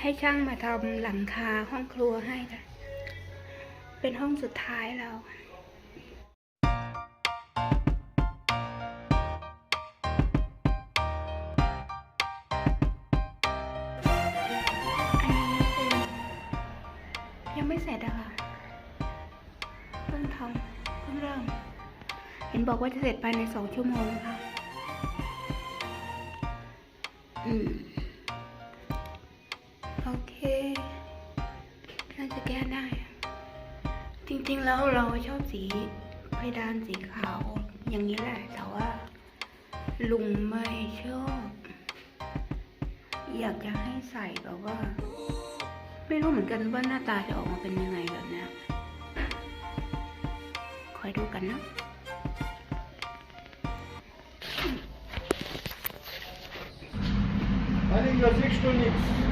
ให้ช่างมาทำหลังคาห้องครัวให้ค่ะ เป็นห้องสุดท้ายแล้วอันนี้เป็นยังไม่เสร็จอะค่ะเพิ่งทำเพิ่งเริ่ม เห็นบอกว่าจะเสร็จภายในสองชั่วโมงค่ะ อืม แล้วเราชอบสีเพดานสีขาวอย่างนี้แหละ แต่ว่า ลุงไม่ชอบ อยากจะให้ใส่แบบว่า ไม่รู้เหมือนกันว่าหน้าตาจะออกมาเป็นยังไงแบบนี้คอยดูกันนะ Heiliger siehst du nichts.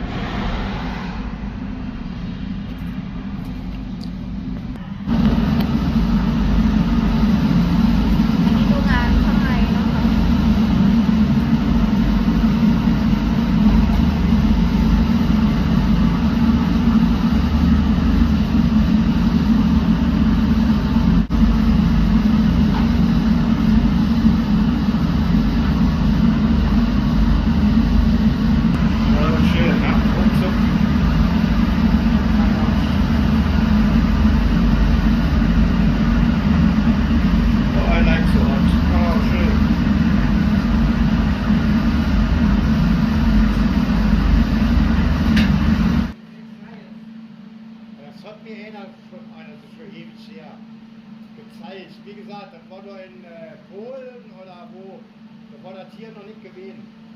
Gezeigt. Wie gesagt, das war doch in äh, Polen oder wo, da war das hier noch nicht gewesen.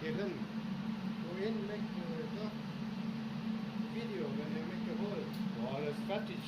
Kevin, wohin äh, so? Video, wenn ihr mitgeholt. Boah, das ist fertig.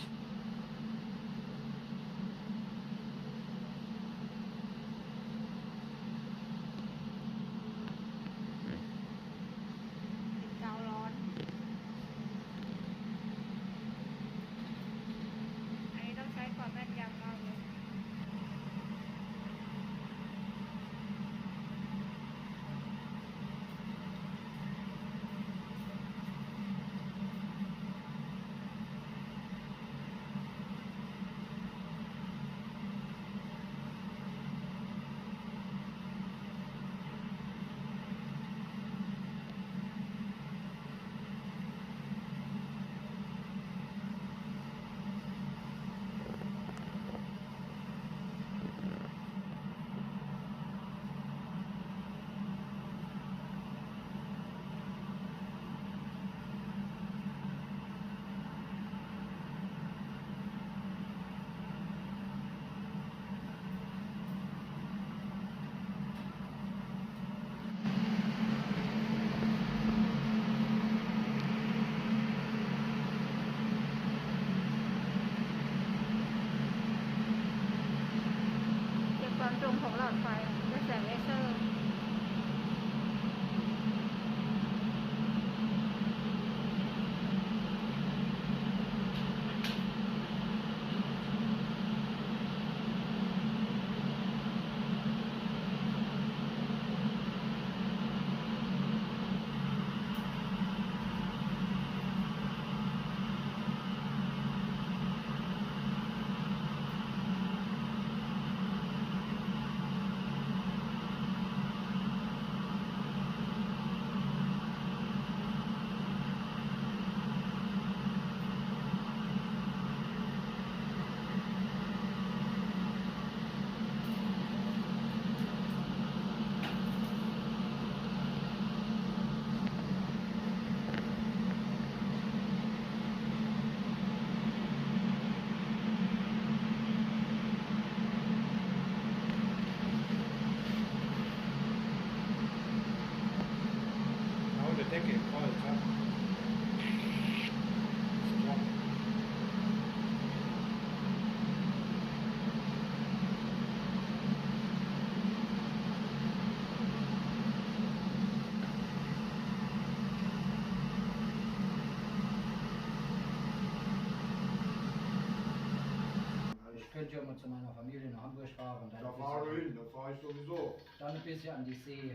Ich könnte ja mal zu meiner Familie nach Hamburg fahren. Dann Da ein fahr du bisschen, hin, da fahr ich sowieso. dann ein bisschen an die See.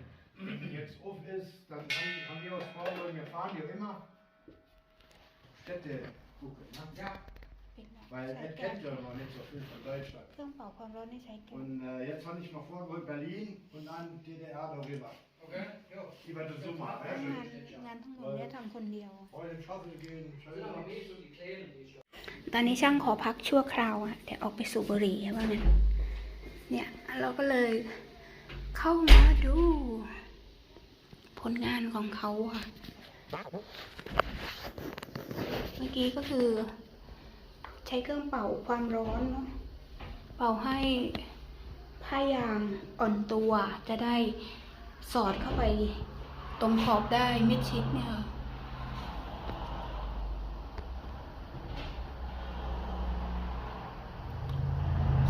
jetzt auf ist, dann haben, haben wir aus Vordergrund, wir fahren hier immer Städte gucken. Ne? Ja. ปิดนะ Weil ใช้ er แก๊ส kennt ja noch nicht so viel von Deutschland. เครื่องเป่าความร้อนนี่ใช้แก๊ส Und äh, jetzt habe ich noch vorgeholt Berlin und dann DDR darüber. Okay, ja. Über den Sommer. งาน Ne? งานทั้งหมดเนี่ยทำคนเดียว Heute Schaffel gehen, Das sind Schöner. aber nicht so die Kleinen, die ich ตอนนี้ช่างขอพักชั่วคราวอะเดี๋ยวออกไปสูบบุหรี่ว่างั้นเนี่ยเราก็เลยเข้ามาดู ผลงานของเขาค่ะ เมื่อกี้ก็คือ ใช้เครื่องเป่าความร้อน เป่าให้ผ้ายางอ่อนตัวจะได้สอดเข้าไปตรงขอบได้มิดชิดเนี่ยค่ะ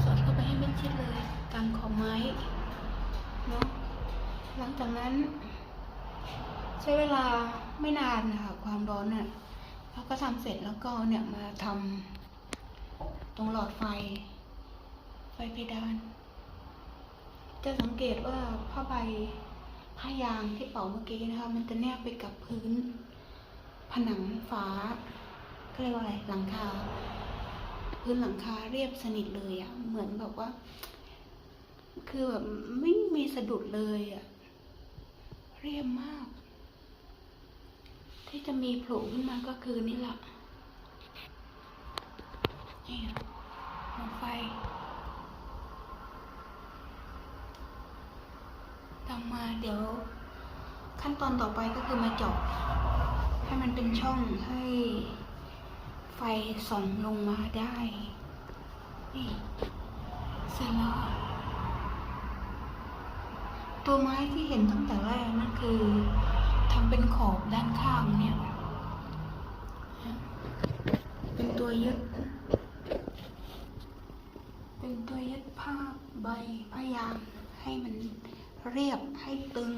สอดเข้าไปให้มิดชิดเลยตามขอบไม้เนาะ หลังจากนั้น ใช้เวลาไม่นานนะคะความร้อนเนี่ยเราก็ทำเสร็จแล้วก็เนี่ยมาทำตรงหลอดไฟ ไฟเพดาน จะสังเกตว่าผ้าใบผ้ายางที่เป่าเมื่อกี้นะคะ มันจะแนบไปกับพื้น ผนังฝาก็เรียกว่าอะไรหลังคา พื้นหลังคาเรียบสนิทเลยอะ่ะ เหมือนแบบว่า คือแบบไม่มีสะดุดเลยอะ่ะ เรียบมาก ที่จะมีโผล่ขึ้นมาก็คือนี่แหละนี่หม้ไฟตามมาเดี๋ยว ขั้นตอนต่อไปก็คือมาเจาะให้มันเป็นช่องให้ไฟส่องลงมาได้ นี่เสร็จแล้ว ตัวไม้ที่เห็นตั้งแต่แรกนั่นคือทำเป็นขอบด้านข้างเนี่ย เป็นตัวยึด เป็นตัวยึดผ้าใบพยายามให้มันเรียบให้ตึง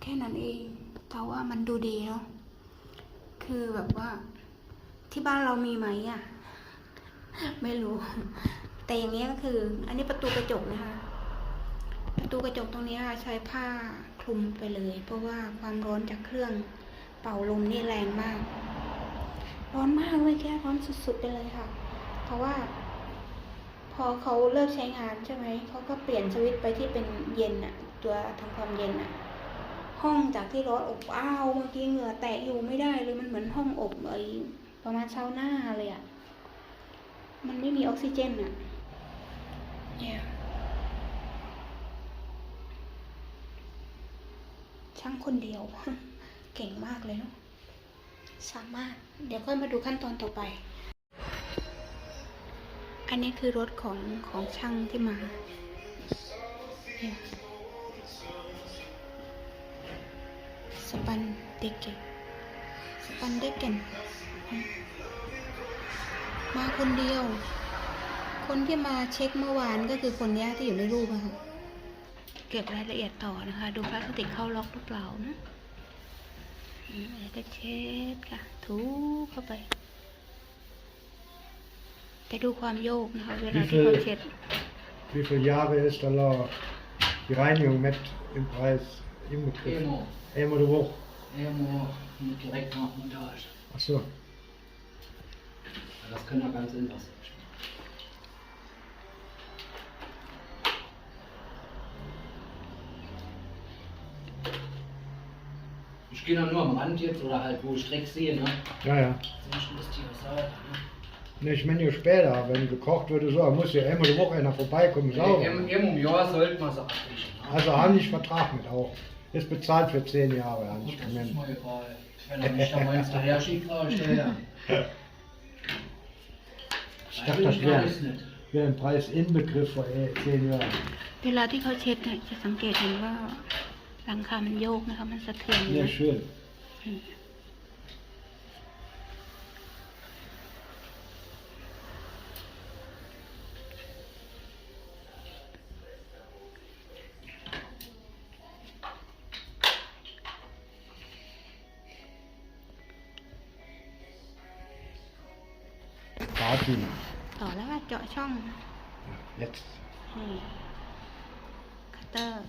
แค่นั้นเองแต่ว่ามันดูดีเนาะคือแบบว่าที่บ้านเรามีไหมอะ ไม่รู้ แต่อย่างเงี้ยก็คือ อันนี้ประตูกระจกนะคะ ประตูกระจกตรงนี้ค่ะใช้ผ้าคลุมไปเลย เพราะว่าความร้อนจากเครื่องเป่าลมนี่แรงมาก ร้อนมากเลยแค่ร้อนสุดๆไปเลยค่ะ เพราะว่า พอเขาเลิกใช้งานใช่ไหมเขาก็เปลี่ยนสวิตช์ไปที่เป็นเย็นอะตัวทำความเย็นอะห้องจากที่ร้อนอบอ้าวเมื่อกี้เหงื่อแตะอยู่ไม่ได้เลยมันเหมือนห้องอบไอ้ประมาณเช้าหน้าเลยอะ่ะมันไม่มีออกซิเจนอะ่ะเนี่ย ช่างคนเดียว เก่งมากเลยเนาะสามารถ เดี๋ยวค่อยมาดูขั้นตอนต่อไป อันนี้คือรถของของช่างที่มาเนี่ยสปันเด็กเก่งสปันเด็กเก่งมาคนเดียว คนที่มาเช็คเมื่อวานก็คือคนเนี้ยที่อยู่ในรูปอะค่ะ เก็บรายละเอียดต่อนะคะ ดูพลาสติกเข้าล็อกหรือเปล่านะอืมแล้วก็เช็ดค่ะ ถูเข้าไปแต่ดูความโยกนะคะเวลาที่เขาเช็ด Wie viele Jahre ist da la- die Reinigung mit im Preis inbegriffen? Emo. Einmal die Woche. Emo mit direkt nach Montage. Ach so. Das können wir ganz anders stehe noch nur am Rand jetzt oder halt wo ich Streck sehe. Ne? Ja, ja. Ne? Ich meine später, wenn gekocht würde, so, muss ja immer die Woche einer vorbeikommen. Sauber. Ja, Im um Jahr sollte man es abwischen. Ne? Also habe ich Vertrag mit auch. Ist bezahlt für zehn Jahre. Gut, ich das. Wenn er mich da mal ins daher schickt, ich daher. Ich dachte, das wäre wär ein Preis inbegriff vor äh, zehn Jahren. Die lange ich heute hier zusammen gehen war. เช็ดเนี่ยจะสังเกตเห็นว่าหลังคา มันโยกนะคะ มันสะเทือนอยู่ Ja, นะ schön. ฝาทิมต่อแล้วก็เจาะช่อง Jetzt. ให้คัตเตอร์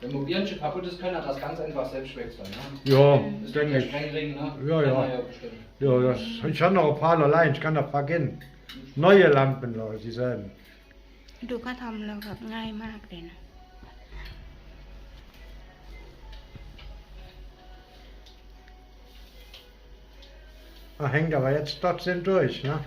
Wenn Mobilenschiff kaputt ist, kann er das ganz einfach selbst wechseln. Ne? Ja, Das ist denke der ich. Sprengring, ne? Ja, Kann ja. er ja bestimmt. Ja, das, ich habe noch ein paar allein, ich kann da fragen. Neue Lampen, Leute, dieselben. ดูเขาทำแล้วแบบง่ายมากเลยนะ Ah, hängt aber jetzt trotzdem durch, ne?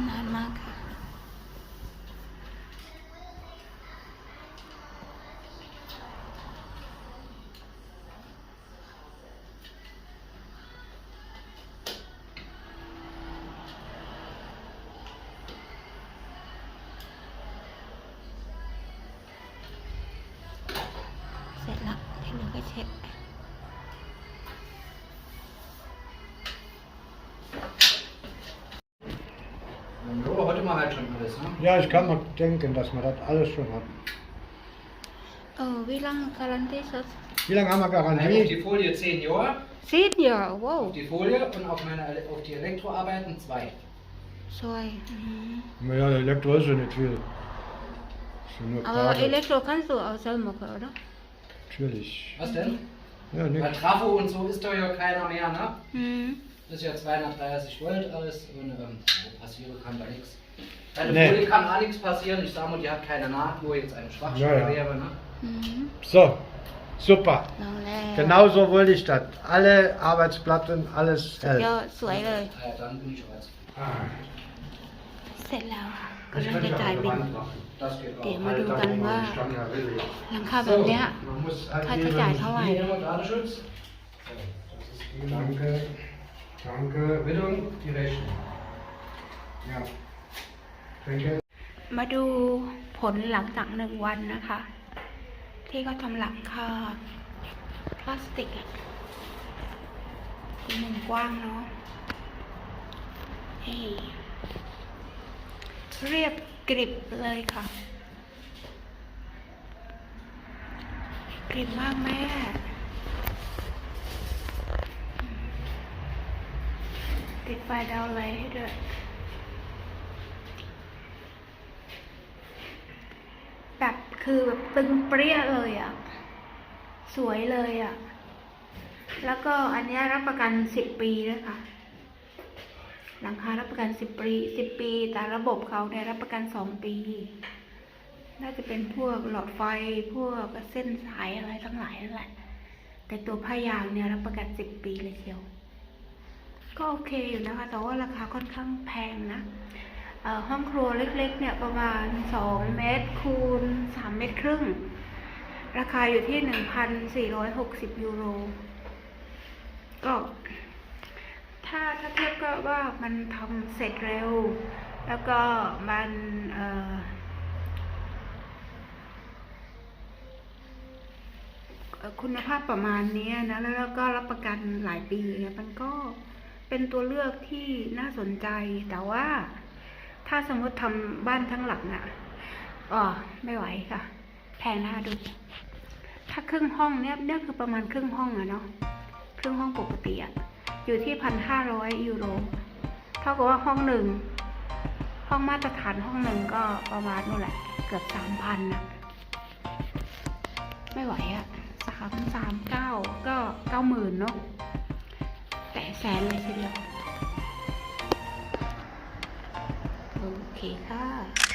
ำนาญมากค่ะเสร็จแล้วที่เหลือก็เช็ด Ja, heute mal halt schon alles, ne? Ja, ich kann mir denken, dass man das alles schon hat. เออวิลังการันตีสด Wie lange haben wir Nein, auf Garantie? die Folie 10 Jahre, ซีดเดียวว้าว auf die Folie und auf, meine, auf die Elektroarbeiten 2. สวยอืม Ja, Elektro ist ja nicht viel. Ist ja nur เอา Kabel. อิเล็กโทรขั้นสูเอาเซลล์มาก่อนเนาะ Natürlich. Was denn? Ja, Bei nicht. Trafo und so ist doch ja keiner mehr, ne? อืม Das ist ja 230 Volt alles und ähm, so passieren kann da nichts. Bei der Nee. Folie kann auch nichts passieren. Ich sage mal, die hat keine Naht, wo jetzt eine Schwachstelle Ja, ja. wäre, ne? อืม So, super. ลองแล้ว Genauso wollte ich das. Alle Arbeitsplatten, alles ย hält. อดสวยเลย Ah, ja, dann bin ich raus. เสร็จแล้วกำลังจะจ่ายบิน Das geht auch. Der mal du dann war- Stangerelli. หลังคาแบบเนี้ย Man muss halt ค่าใช้ eben- จ่ายเท่าไหร่ Hier immer Datenschutz. Danke. Danke. Bildung, die Rechnung. Ja. มาดูผลหลังจากหนึ่งวันนะคะ ที่เขาทำหลังคาพลาสติกอะเป็นมุมกว้างเนาะนี่เรียบกริบเลยค่ะ กริบมากแม่ติดไฟดาวไลท์ให้ด้วย แบบ คือแบบตึงเปรี้ยเลยอะ่ะ สวยเลยอะ่ะ แล้วก็อันนี้รับประกันสิบปีด้วยค่ะ หลังคารับประกันสิบปีสิบปี แต่ระบบเขาเนี่ยรับประกันสองปี น่าจะเป็นพวกหลอดไฟพวกเส้นสายอะไรทั้งหลายนั่นแหละ แต่ตัวผ้ายางเนี่ยรับประกันสิบปีเลยเชียว ก็โอเคอยู่นะคะ แต่ว่าราคาค่อนข้างแพงนะ ห้องครัวเล็กๆเนี่ยประมาณ 2 เมตรคูณ 3 เมตรครึ่ง ราคาอยู่ที่ 1,460 ยูโร ก็ถ้าถ้าเทียบก็ว่ามันทำเสร็จเร็ว แล้วก็มันคุณภาพประมาณนี้นะ แล้วแล้วก็รับประกันหลายปีเนี่ยมันก็เป็นตัวเลือกที่น่าสนใจแต่ว่า ถ้าสมมติทำบ้านทั้งหลังอะ่ะอ๋อไม่ไหวค่ะ แพงน่าดู ถ้าครึ่งห้องเนี่ยเนี่ยคือประมาณครึ่งห้องอะเนาะครึ่งห้องปกติอะอยู่ที่พันห้าร้อยยูโรเท่ากับว่าห้องหนึ่งห้องมาตรฐานห้องหนึ่งก็ประมาณนู่นแหละเกือบสามพันอะไม่ไหวอะสามสามเก้าก็เก้าหมื่นเนาะแต่แสนเลยทีเดียว เคค่ะ